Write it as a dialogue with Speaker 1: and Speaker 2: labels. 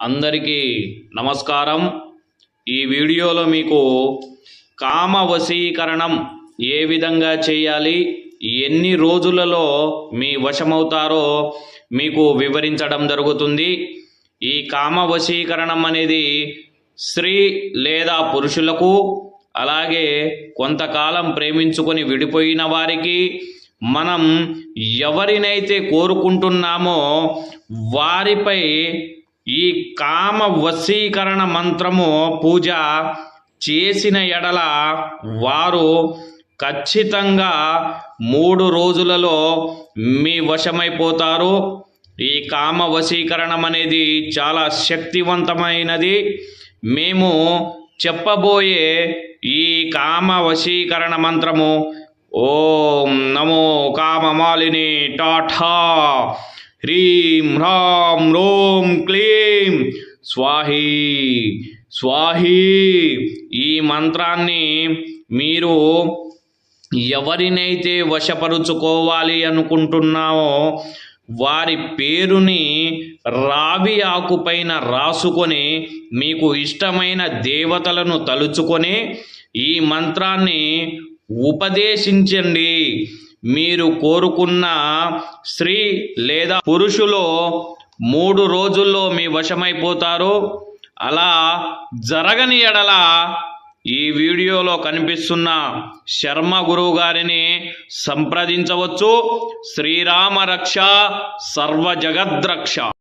Speaker 1: అందరికీ నమస్కారం. ఈ వీడియోలో మీకు కామ వశీకరణం ఏ విధంగా చేయాలి ఎన్ని రోజులలో మీ వశమవుతారో మీకు వివరించడం జరుగుతుంది. ఈ కామ వశీకరణం అనేది స్త్రీ లేదా పురుషులకు అలాగే కొంతకాలం ప్రేమించుకొని విడిపోయిన వారికి మనం ఎవరినైతే కోరుకుంటున్నామో వారిపై ఈ కామ వశీకరణ మంత్రము పూజ చేసిన ఎడల వారు ఖచ్చితంగా మూడు రోజులలో మీ వశమైపోతారు. ఈ కామ వశీకరణం అనేది చాలా శక్తివంతమైనది. మేము చెప్పబోయే ఈ కామ వశీకరణ మంత్రము ఓం నమో కామమాలిని టాఠా. హ్రీం హ్రాం రోం క్లీం. స్వాహి స్వాహి ఈ మంత్రాన్ని మీరు ఎవరినైతే వశపరుచుకోవాలి అనుకుంటున్నామో వారి పేరుని రావి ఆకుపైన రాసుకొని మీకు ఇష్టమైన దేవతలను తలుచుకొని ఈ మంత్రాన్ని ఉపదేశించండి. మీరు కోరుకున్న స్త్రీ లేదా పురుషులో మూడు రోజుల్లో మీ వశమైపోతారు. అలా జరగని ఎడల ఈ వీడియోలో కనిపిస్తున్న శర్మ గురువు గారిని సంప్రదించవచ్చు. శ్రీరామ రక్ష సర్వ జగద్రక్ష